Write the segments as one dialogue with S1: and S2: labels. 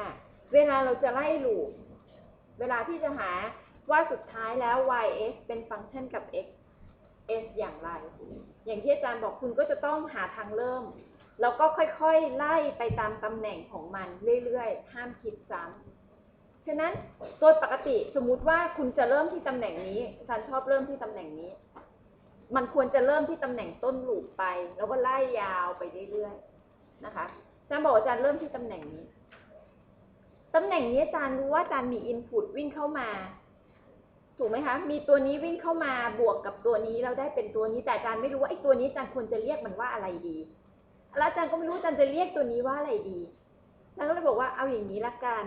S1: อะเวลาเราจะไล่ลูปเวลาที่จะหาว่าสุดท้ายแล้ว y(x) เป็นฟังก์ชันกับ x s อย่างไร อย่างที่อาจารย์บอกคุณก็จะต้องหาทางเริ่ม แล้วก็ค่อยๆ ไล่ไปตามตำแหน่งของมันเรื่อยๆ ห้ามคิดซ้ำ ฉะนั้นโดยปกติสมมุติว่าคุณจะเริ่มที่ตำแหน่งนี้อาจารย์ชอบเริ่มที่ตำแหน่งนี้ มันควรจะเริ่มที่ตำแหน่งต้นลูปไป แล้วก็ไล่ยาวไปเรื่อยๆ นะคะอาจารย์บอกอาจารย์เริ่มที่ตำแหน่งนี้ ตำแหน่งนี้อาจารย์รู้ว่าอาจารย์มีอินพุตวิ่งเข้ามา ถูกไหมคะ มีตัวนี้วิ่งเข้ามาบวกกับตัวนี้เราได้เป็นตัวนี้แต่อาจารย์ไม่รู้ว่าไอ้ตัวนี้อาจารย์ควรจะเรียกมันว่าอะไรดีแล้วอาจารย์ก็ไม่รู้อาจารย์จะเรียกตัวนี้ว่าอะไรดีอาจารย์ก็เลยบอกว่าเอาอย่างนี้ละกัน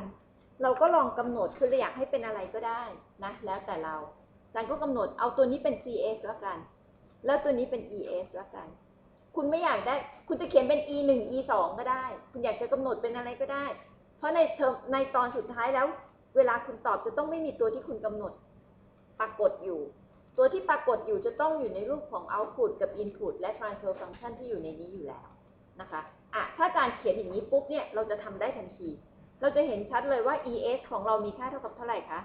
S1: เราก็ลองกำหนดคือเราอยากให้เป็นอะไรก็ได้นะแล้วแต่เราอาจารย์ก็กำหนดเอาตัวนี้เป็น CS แล้วกัน แล้วตัวนี้เป็น ES แล้วกัน คุณไม่อยากได้ คุณจะเขียนเป็น E หนึ่ง E สองก็ได้ คุณอยากจะกำหนดเป็นอะไรก็ได้ เพราะในเทอมในตอนสุดท้ายแล้ว เวลาคุณตอบจะต้องไม่มีตัวที่คุณกำหนดปรากฏอยู่ ตัวที่ปรากฏอยู่จะต้องอยู่ในรูปของ output กับ input และ transfer function ที่อยู่ในนี้อยู่แล้วนะคะอะถ้าอาจารย์เขียนอย่างนี้ปุ๊บเนี่ยเราจะทำได้ทันที เราจะเห็นชัดเลยว่า es ของเรามีค่าเท่ากับเท่าไหร่คะ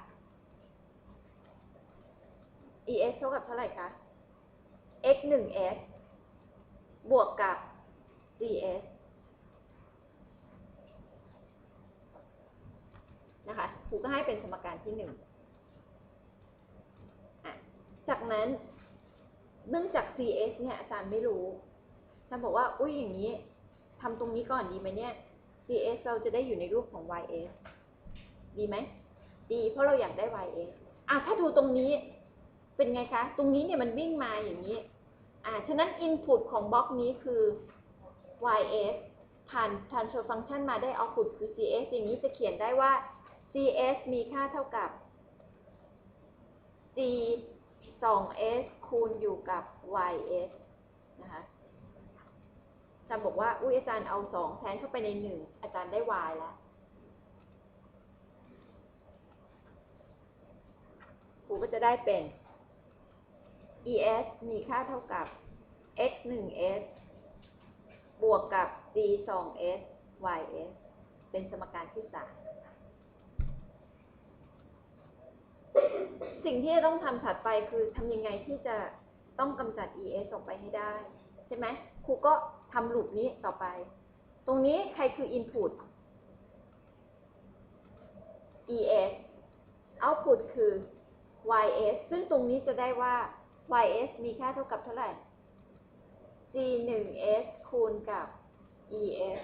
S1: es เท่ากับเท่าไหร่คะ x 1 s บวกกับ gs นะคะครูก็ให้เป็นสมการที่หนึ่งจากนั้นเนื่องจาก cs เนี่ยอาจารย์ไม่รู้อาจารย์บอกว่า อุ้ยอย่างนี้ทำตรงนี้ก่อนดีไหมเนี่ย cs เราจะได้อยู่ในรูปของ ys ดีไหม ดีเพราะเราอยากได้ ys อะถ้าดูตรงนี้เป็นไงคะ ตรงนี้เนี่ยมันวิ่งมาอย่างนี้ อ่า ฉะนั้น input ของบล็อกนี้คือ ys ผ่าน transfer function มาได้ output คือ cs อย่างนี้จะเขียนได้ว่า cs มีค่าเท่ากับ g 2s คูณอยู่กับ ys นะคะอาจารย์บอกว่า อุ้ยอาจารย์เอา 2 แทนเข้าไปใน 1 อาจารย์ได้ y แล้ว ครูก็จะได้เป็น es มีค่าเท่ากับ x 1 s บวกกับ g 2 s ys เป็นสมการที่สาม สิ่งที่จะต้องทำถัดไปคือทำยังไงที่จะต้องกำจัด es ออกไปให้ได้ ใช่ไหมครูก็ทำลูปนี้ต่อไป ตรงนี้ใครคือ input es output คือ ys ซึ่งตรงนี้จะได้ว่า ys มีค่าเท่ากับเท่าไหร่ g 1 s คูณกับ es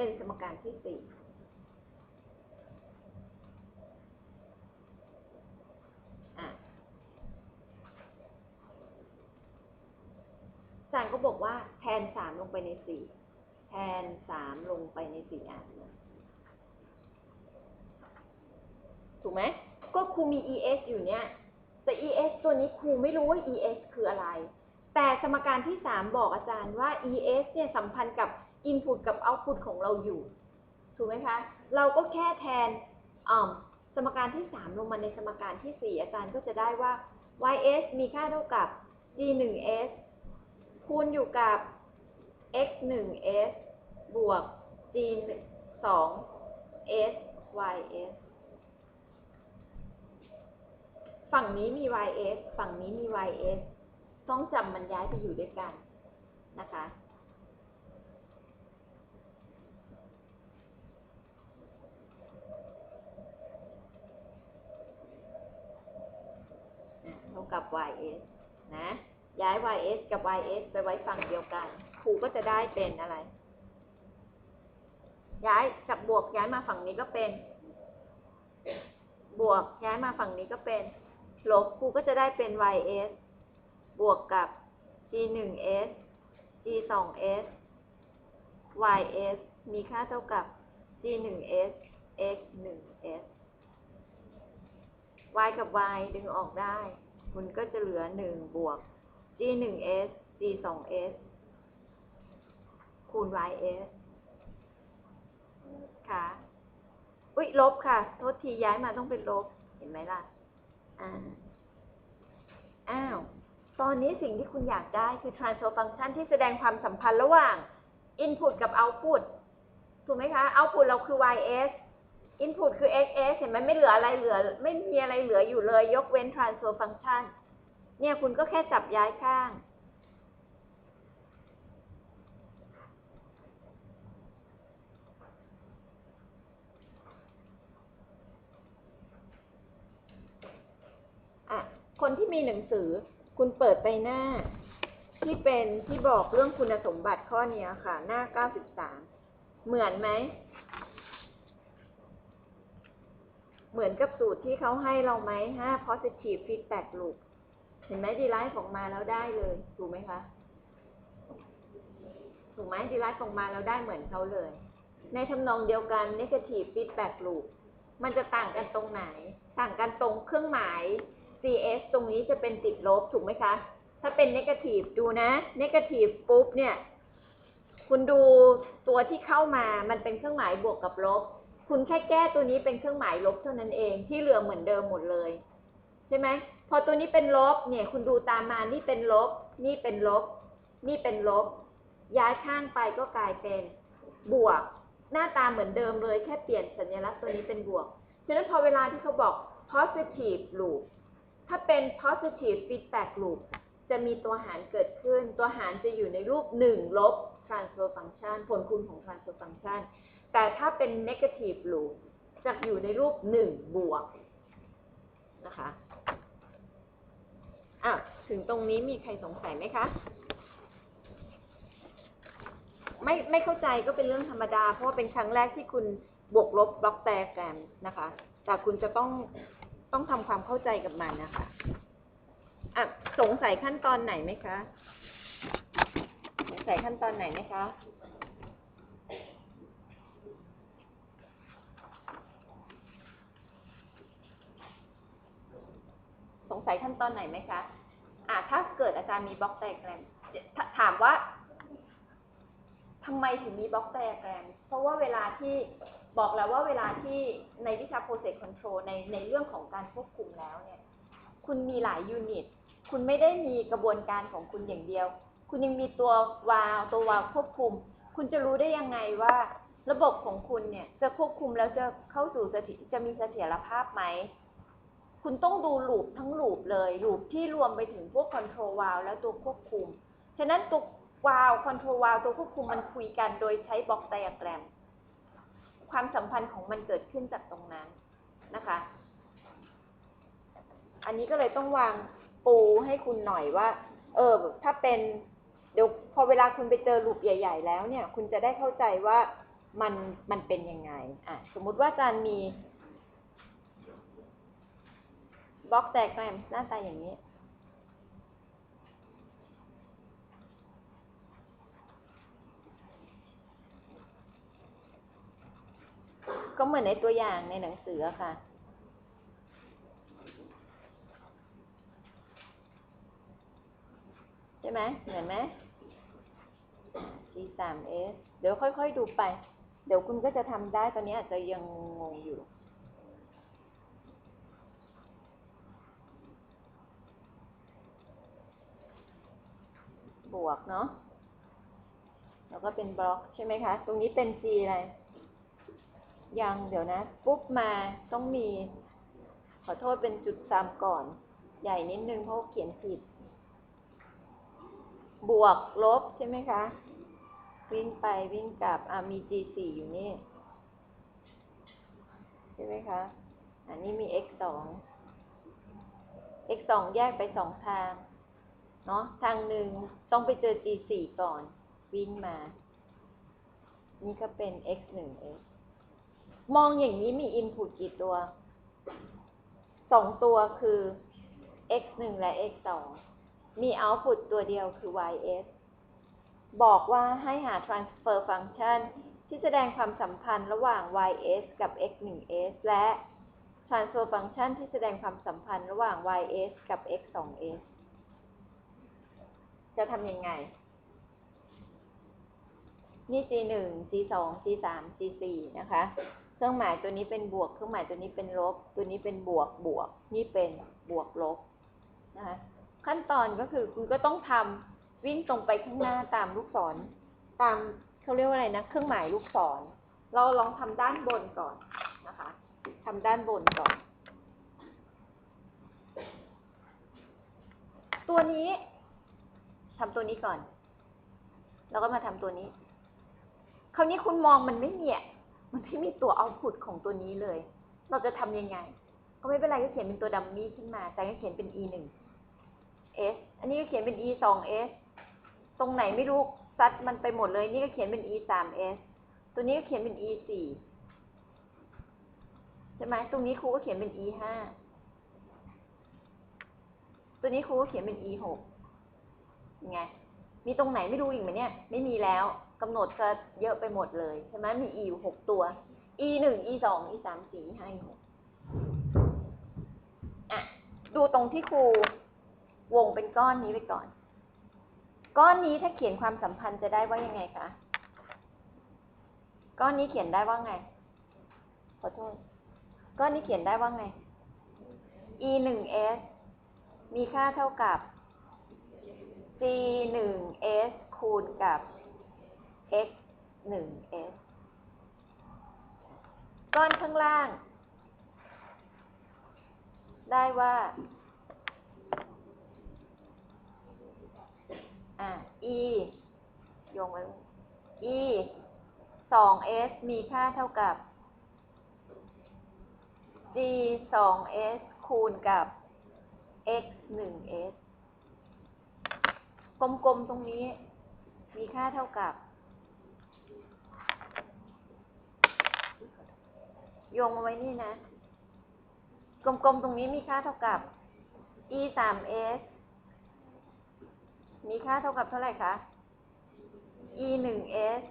S1: เป็นสมการที่สี่อาจารย์ก็บอกว่าแทนสามลงไปในสี่แทนสามลงไปในสี่อะถูกไหม ก็ครูมี es อยู่เนี่ย แต่ es ตัวนี้ครูไม่รู้ว่า es คืออะไร แต่สมการที่3บอกอาจารย์ว่า es เนี่ยสัมพันธ์กับ input กับ output ของเราอยู่ ถูกไหมคะ เราก็แค่แทนสมการที่ 3 ลงมาในสมการที่ 4 อาจารย์ก็จะได้ว่า ys มีค่าเท่ากับ g 1 s คูณอยู่กับ x 1 s บวก g 2 s ys ฝั่งนี้มี ys ฝั่งนี้มี ys ต้องจำมันย้ายไปอยู่ด้วยกันนะคะ เท่ากับ ys นะย้าย ys กับ ys ไปไว้ฝั่งเดียวกันครูก็จะได้เป็นอะไร ย้ายกับบวกย้ายมาฝั่งนี้ก็เป็น บวกย้ายมาฝั่งนี้ก็เป็นลบครูก็จะได้เป็น ys บวกกับ g 1 s g 2 s ys มีค่าเท่ากับ g 1 s x 1 s y กับ y ดึงออกได้ คุณก็จะเหลือ 1 บวก g 1 s g 2 s คูณ ys ค่ะ อุ๊ย ลบค่ะ โทษทีย้ายมาต้องเป็นลบ เห็นไหมล่ะ อ่า อ้าว ตอนนี้สิ่งที่คุณอยากได้คือ transfer function ที่แสดงความสัมพันธ์ระหว่าง input กับ output ถูกไหมคะ output เราคือ ys input คือ xs เห็นไหมไม่เหลืออะไรเหลือ ไม่มีอะไรเหลืออยู่เลย ยกเว้น transfer function เนี่ยคุณก็แค่จับย้ายข้างอะคนที่มีหนังสือคุณเปิดไปหน้า ที่เป็นที่บอกเรื่องคุณสมบัติข้อนี้ค่ะ หน้า 93 เหมือนไหม เหมือนกับสูตรที่เขาให้เราไหมห้า positive feedback loop เห็นไหมดีไลฟ์ออกมาแล้วได้เลย ถูกไหมคะ ถูกไหมดีไลฟ์ออกมาแล้วได้เหมือนเขาเลย ในทำนองเดียวกัน negative feedback loop มันจะต่างกันตรงไหน ต่างกันตรงเครื่องหมาย CS ตรงนี้จะเป็นติดลบถูกไหมคะ ถ้าเป็น negative ดูนะ negative ปุ๊บเนี่ย คุณดูตัวที่เข้ามามันเป็นเครื่องหมายบวกกับลบ คุณแค่แก้ตัวนี้เป็นเครื่องหมายลบเท่านั้นเองที่เหลือเหมือนเดิมหมดเลยใช่ไหมพอตัวนี้เป็นลบเนี่ยคุณดูตามมานี่เป็นลบ นี่เป็นลบ นี่เป็นลบ ย้ายข้างไปก็กลายเป็นบวก หน้าตาเหมือนเดิมเลยแค่เปลี่ยนสัญลักษณ์ตัวนี้เป็นบวกฉะนั้นพอเวลาที่เขาบอก positive loop ถ้าเป็น positive feedback loop จะมีตัวหารเกิดขึ้น ตัวหารจะอยู่ในรูป1ลบ transfer function ผลคูณของ transfer function แต่ถ้าเป็น negative loop จะอยู่ในรูป 1 บวก นะคะ อะ ถึงตรงนี้มีใครสงสัยไหมคะ ไม่ไม่เข้าใจก็เป็นเรื่องธรรมดา เพราะว่าเป็นครั้งแรกที่คุณบวกลบบล็อกแตกกันนะคะ แต่คุณจะต้องต้องทำความเข้าใจกับมันนะคะ อะ สงสัยขั้นตอนไหนไหมคะ สงสัยขั้นตอนไหนไหมคะ สงสัยขั้นตอนไหนไหมคะ อะถ้าเกิดอาจารย์มีบล็อกไดอะแกรมถามว่าทำไมถึงมีบล็อกไดอะแกรม เพราะว่าเวลาที่บอกแล้วว่าเวลาที่ในวิชา process control ในในเรื่องของการควบคุมแล้วเนี่ย คุณมีหลายยูนิต คุณไม่ได้มีกระบวนการของคุณอย่างเดียว คุณยังมีตัววาล์วตัววาล์วควบคุม คุณจะรู้ได้ยังไงว่าระบบของคุณเนี่ยจะควบคุมแล้วจะเข้าสู่จะมีเสถียรภาพไหม คุณต้องดูลูปทั้งลูปเลยลูปที่รวมไปถึงพวกคอนโทรลวาลและตัวควบคุม ฉะนั้นตัววาลคอนโทรลวาลตัวควบคุมมันคุยกันโดยใช้บล็อกไดอะแกรม ความสัมพันธ์ของมันเกิดขึ้นจากตรงนั้นนะคะ อันนี้ก็เลยต้องวางปูให้คุณหน่อยว่า เออ ถ้าเป็นเดี๋ยวพอเวลาคุณไปเจอลูปใหญ่ ๆ แล้วเนี่ย คุณจะได้เข้าใจว่ามันมันเป็นยังไง อะ สมมุติว่าอาจารย์มี บล็อกแดกแกรมหน้าตาอย่างนี้ ก็เหมือนในตัวอย่างในหนังสือค่ะใช่ไหมเหมือนไหม G สาม S เดี๋ยวค่อย ๆ ดูไป เดี๋ยวคุณก็จะทำได้ตอนนี้อาจจะยังงงอยู่ บวกเนาะแล้วก็เป็นบล็อกใช่ไหมคะ ตรงนี้เป็น G อะไร ยังเดี๋ยวนะ ปุ๊บมาต้องมี ขอโทษเป็นจุดซ้ำก่อน ใหญ่นิดนึงเพราะเขียนผิด บวกลบใช่ไหมคะ วิ่งไปวิ่งกลับ อ่ามี G สี่อยู่นี่ ใช่ไหมคะ อันนี้มี x สอง x สองแยกไปสองทาง เนาะทางหนึ่งต้องไปเจอ g สี่ก่อน วิ่งมา นี่ก็เป็น x หนึ่ง x มองอย่างนี้มี input กี่ตัว สองตัวคือ x หนึ่งและ x สองมี output ตัวเดียวคือ ys บอกว่าให้หา transfer function ที่แสดงความสัมพันธ์ระหว่าง ys กับ x 1 s และ transfer function ที่แสดงความสัมพันธ์ระหว่าง ys กับ x 2 s จะทำยังไง นี่ g 1 g 2 g 3 g 4นะคะ เครื่องหมายตัวนี้เป็นบวก เครื่องหมายตัวนี้เป็นลบ ตัวนี้เป็นบวกบวก นี่เป็นบวกลบนะคะขั้นตอนก็คือคุณก็ต้องทำวิ่งตรงไปข้างหน้าตามลูกศร ตามเขาเรียกว่าอะไรนะ เครื่องหมายลูกศร เราลองทำด้านบนก่อนนะคะทำด้านบนก่อน ตัวนี้ ทำตัวนี้ก่อน แล้วก็มาทำตัวนี้ คราวนี้คุณมองมันไม่มีอะมันไม่มีตัวเอาพุตของตัวนี้เลย เราจะทำยังไง ก็ไม่เป็นไรก็เขียนเป็นตัวดัมมี่ขึ้นมา แต่ก็เขียนเป็น e หนึ่ง s อันนี้ก็เขียนเป็น e สอง s ตรงไหนไม่รู้ซัดมันไปหมดเลย นี่ก็เขียนเป็น e สาม s ตัวนี้ก็เขียนเป็น e สี่ใช่ไหมตรงนี้ครูก็เขียนเป็น e ห้าตัวนี้ครูก็เขียนเป็น e หก ไงมีตรงไหนไม่รู้อีกไหมเนี่ย ไม่มีแล้วกำหนดจะเยอะไปหมดเลยใช่ไหมมี e อยู่หกตัว e หนึ่ง e สอง e สามสี่ e ห้า e หกอะดูตรงที่ครูวงเป็นก้อนนี้ไปก่อน ก้อนนี้ถ้าเขียนความสัมพันธ์จะได้ว่ายังไงคะ ก้อนนี้เขียนได้ว่าไง ขอโทษ ก้อนนี้เขียนได้ว่าไง e หนึ่ง s มีค่าเท่ากับ g หนึ่ง s คูณกับ x หนึ่ง s ก้อนข้างล่าง ได้ว่าอะ e โยงไว้ e สอง s มีค่าเท่ากับ g สอง s คูณกับ x หนึ่ง s กลมๆตรงนี้ มีค่าเท่ากับโยงมาไว้นี่นะ กลมๆตรงนี้มีค่าเท่ากับ e สาม s มีค่าเท่ากับเท่าไหร่คะ e หนึ่ง s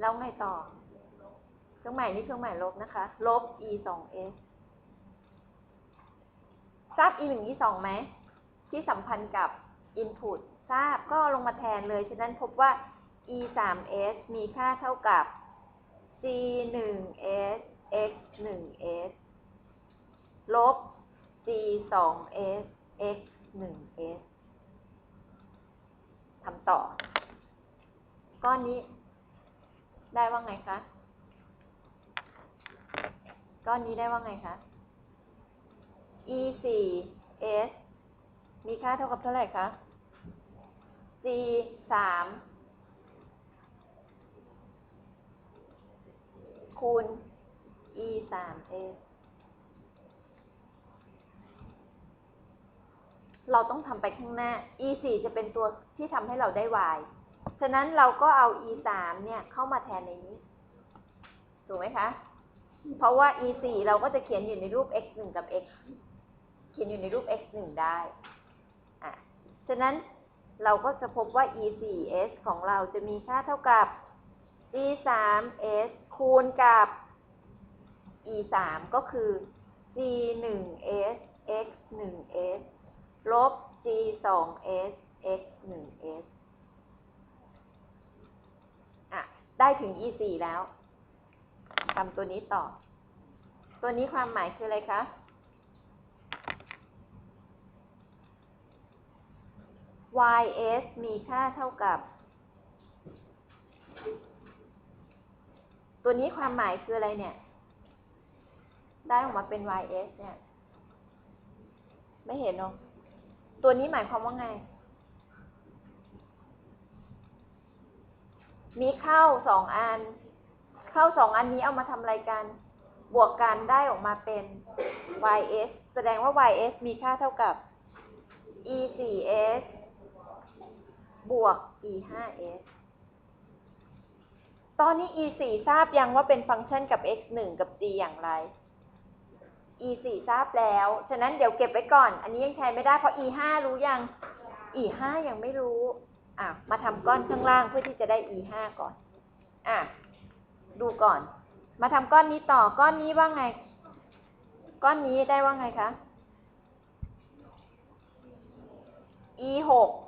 S1: แล้วไงต่อ เครื่องหมายนี้เครื่องหมายลบนะคะ ลบ e สอง s ทราบ e หนึ่ง e สองไหม ที่สัมพันธ์กับ input ทราบก็ลงมาแทนเลย ฉะนั้นพบว่า e สาม s มีค่าเท่ากับ g หนึ่ง s x หนึ่ง s ลบ g สอง s x หนึ่ง s ทำต่อ ก้อนนี้ได้ว่าไงคะ ก้อนนี้ได้ว่าไงคะ e สี่ s มีค่าเท่ากับเท่าไหร่คะ g สามคูณ e สาม s เราต้องทำไปข้างหน้า e สี่จะเป็นตัวที่ทำให้เราได้ y ฉะนั้นเราก็เอา e สามเนี่ยเข้ามาแทนในนี้ ถูกไหมคะ เพราะว่า e สี่เราก็จะเขียนอยู่ในรูป x หนึ่งกับ x เขียนอยู่ในรูป x หนึ่งได้ อะ ฉะนั้น เราก็จะพบว่า e สี่ s ของเราจะมีค่าเท่ากับ g สาม s คูณกับ e สามก็คือ g หนึ่ง s x หนึ่ง s ลบ g สอง s x หนึ่ง s อะ ได้ถึง e สี่แล้วทำตัวนี้ต่อ ตัวนี้ความหมายคืออะไรคะ ys มีค่าเท่ากับ ตัวนี้ความหมายคืออะไรเนี่ย ได้ออกมาเป็น ys เนี่ย ไม่เห็นเนาะตัวนี้หมายความว่าไง มีเข้าสองอัน เข้าสองอันนี้เอามาทำอะไรกัน บวกกันได้ออกมาเป็น ys แสดงว่า ys มีค่าเท่ากับ e 4 s บ วก e 5 s ตอนนี้ e 4ทราบยังว่าเป็นฟังก์ชันกับ x 1กับ g อย่างไร e 4ทราบแล้ว ฉะนั้นเดี๋ยวเก็บไว้ก่อน อันนี้ยังแทนไม่ได้เพราะ e 5รู้ยัง e 5ยังไม่รู้อะมาทำก้อนข้างล่างเพื่อที่จะได้ e 5ก่อนอะดูก่อน มาทำก้อนนี้ต่อ ก้อนนี้ว่าไง ก้อนนี้ได้ว่าไงคะ e 6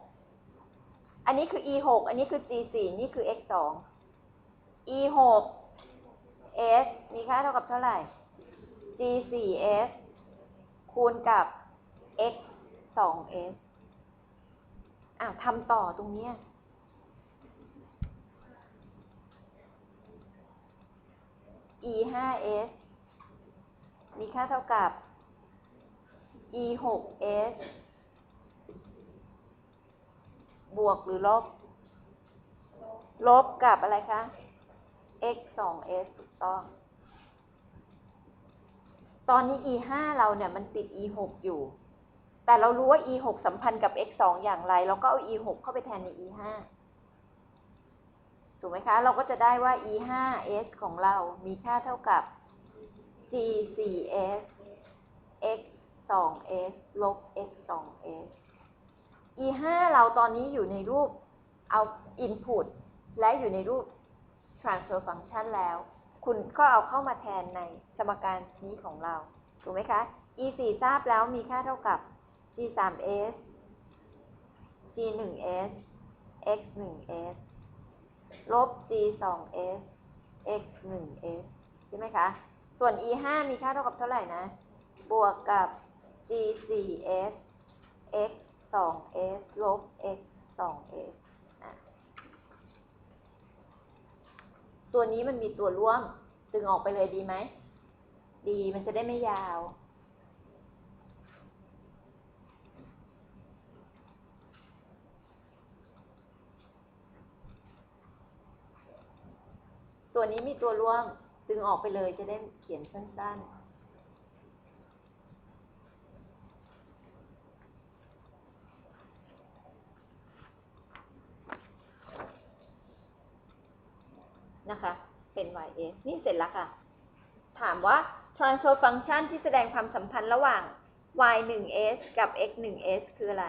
S1: อันนี้คือ e 6อันนี้คือ g 4นี่คือ x 2 e 6 s มีค่าเท่ากับเท่าไหร่ g 4 s คูณกับ x สอง s อ้าวทำต่อตรงเนี้ย e ห้า s มีค่าเท่ากับ e หก s บวกหรือลบ ลบกับอะไรคะ x สอง s ถูกต้อง ตอนนี้ e ห้าเราเนี่ยมันติด e หกอยู่ แต่เรารู้ว่า e หกสัมพันธ์กับ x สองอย่างไร เราก็เอา e หกเข้าไปแทนใน e ห้าถูกไหมคะ เราก็จะได้ว่า e ห้า s ของเรามีค่าเท่ากับ g สี่ s x สอง s ลบ x สอง s e ห้าเราตอนนี้อยู่ในรูปเอา input และอยู่ในรูป transfer function แล้ว คุณก็เอาเข้ามาแทนในสมการนี้ของเรา ถูกไหมคะ e สี่ทราบแล้วมีค่าเท่ากับ g สาม s g หนึ่ง s x หนึ่ง s ลบ g สอง s x หนึ่ง s ใช่ไหมคะ ส่วน e ห้ามีค่าเท่ากับเท่าไหร่นะ บวกกับ g สี่ s x สอง s ลบ x สอง s อะตัวนี้มันมีตัวร่วมดึงออกไปเลยดีไหม ดีมันจะได้ไม่ยาว ตัวนี้มีตัวร่วมดึงออกไปเลยจะได้เขียนสั้นๆ นะคะ เป็น y s นี่เสร็จแล้วค่ะ ถามว่า transfer function ที่แสดงความสัมพันธ์ระหว่าง y 1 s กับ x 1 s คืออะไร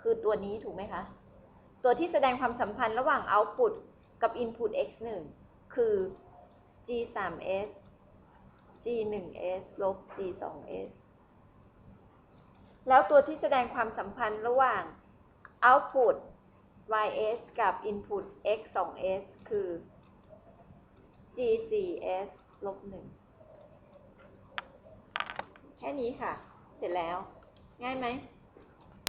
S1: คือตัวนี้ถูกไหมคะ ตัวที่แสดงความสัมพันธ์ระหว่าง output กับ input x 1คือ g 3 s g 1 s ลบ g 2 s แล้วตัวที่แสดงความสัมพันธ์ระหว่าง output y s กับ input x 2 s คือ g 4 s ลบ1แค่นี้ค่ะ เสร็จแล้ว ง่ายไหม